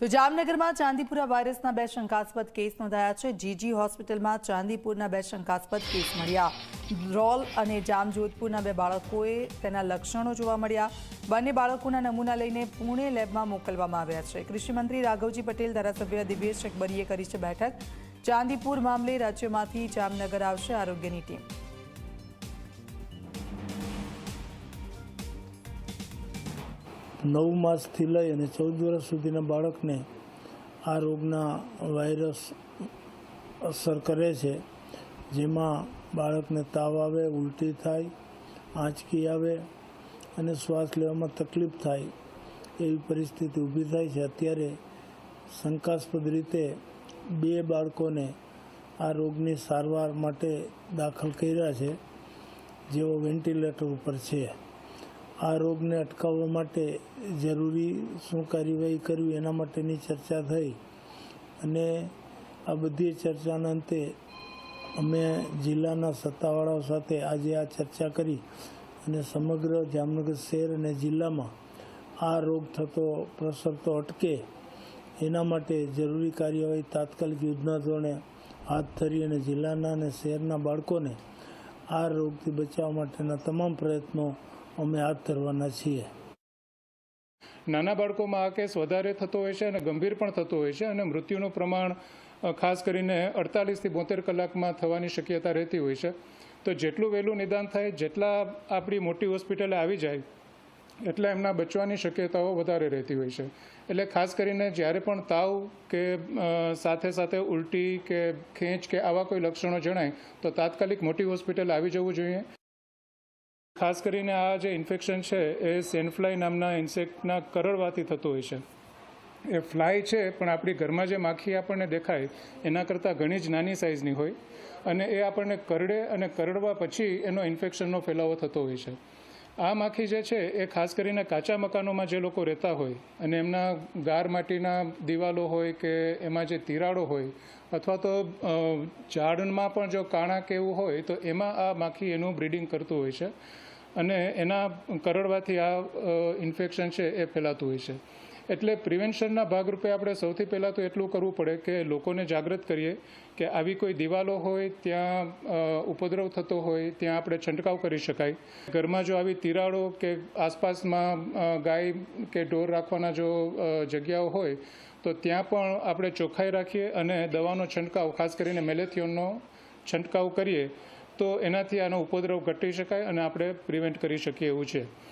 તો જામનગરમાં ચાંદીપુરા વાયરસના બે શંકાસ્પદ કેસ નોંધાયા છે. જીજી હોસ્પિટલમાં ચાંદીપુરના બે શંકાસ્પદ કેસ મળ્યા. રોલ અને જામજોધપુરના બે બાળકોએ તેના લક્ષણો જોવા મળ્યા. બંને બાળકોના નમૂના લઈને પુણે લેબમાં મોકલવામાં આવ્યા છે. કૃષિમંત્રી રાઘવજી પટેલ, ધારાસભ્ય દિવ્યેશ અકબરીએ કરી છે બેઠક. ચાંદીપુર મામલે રાજ્યમાંથી જામનગર આવશે આરોગ્યની ટીમ. નવ માસથી લઈ અને ચૌદ વર્ષ સુધીના બાળકને આ રોગના વાયરસ અસર કરે છે, જેમાં બાળકને તાવ આવે, ઉલટી થાય, આંચકી આવે અને શ્વાસ લેવામાં તકલીફ થાય એવી પરિસ્થિતિ ઊભી થાય છે. અત્યારે શંકાસ્પદ રીતે બે બાળકોને આ રોગની સારવાર માટે દાખલ કર્યા છે, જેઓ વેન્ટિલેટર ઉપર છે. આ રોગને અટકાવવા માટે જરૂરી શું કાર્યવાહી કરવી એના માટેની ચર્ચા થઈ. અને આ બધી ચર્ચાના અંતે અમે જિલ્લાના સત્તાવાળાઓ સાથે આજે આ ચર્ચા કરી અને સમગ્ર જામનગર શહેર અને જિલ્લામાં આ રોગ થતો, પ્રસરતો અટકે એના માટે જરૂરી કાર્યવાહી તાત્કાલિક યુદ્ધના ધોરણે હાથ ધરી અને જિલ્લાના અને શહેરના બાળકોને આ રોગથી બચાવવા માટેના તમામ પ્રયત્નો અમે હાથ ધરવાના છીએ. નાના બાળકોમાં આ કેસ વધારે થતો હોય છે અને ગંભીર પણ થતો હોય છે અને મૃત્યુનું પ્રમાણ ખાસ કરીને અડતાલીસથી બોતેર કલાકમાં થવાની શક્યતા રહેતી હોય છે. તો જેટલું વહેલું નિદાન થાય, જેટલા આપણી મોટી હોસ્પિટલે આવી જાય, એટલે એમના બચવાની શક્યતાઓ વધારે રહેતી હોય છે. એટલે ખાસ કરીને જ્યારે પણ તાવ કે સાથે સાથે ઉલટી કે ખેંચ કે આવા કોઈ લક્ષણો જણાય, તો તાત્કાલિક મોટી હોસ્પિટલ આવી જવું જોઈએ. ખાસ કરીને આ જે ઇન્ફેક્શન છે, એ સેનફ્લાય નામના ઇન્સેક્ટના કરડવાથી થતું હોય છે. એ ફ્લાય છે, પણ આપણી ઘરમાં જે માખી આપણને દેખાય, એના કરતાં ઘણી જ નાની સાઇઝની હોય. અને એ આપણને કરડે અને કરડવા પછી એનો ઇન્ફેક્શનનો ફેલાવો થતો હોય છે. આ માખી જે છે એ ખાસ કરીને કાચા મકાનોમાં જે લોકો રહેતા હોય અને એમના ગાર માટીના દિવાલો હોય કે એમાં જે તિરાડો હોય અથવા તો ઝાડમાં પણ જો કાણા કે એવું હોય તો એમાં આ માખી એનું બ્રીડિંગ કરતું હોય છે અને એના કરડવાથી આ ઇન્ફેક્શન છે એ ફેલાતું હોય છે. એટલે પ્રિવેન્શનના ભાગરૂપે આપણે સૌથી પહેલાં તો એટલું કરવું પડે કે લોકોને જાગૃત કરીએ કે આવી કોઈ દિવાલો હોય, ત્યાં ઉપદ્રવ થતો હોય, ત્યાં આપણે છંટકાવ કરી શકાય. ઘરમાં જો આવી તિરાડો કે આસપાસમાં ગાય કે ઢોર રાખવાના જો જગ્યાઓ હોય, તો ત્યાં પણ આપણે ચોખ્ખાઈ રાખીએ અને દવાનો છંટકાવ, ખાસ કરીને મેલેથિયોનનો છંટકાવ કરીએ, તો એનાથી આનો ઉપદ્રવ ઘટી શકાય અને આપણે પ્રિવેન્ટ કરી શકીએ એવું છે.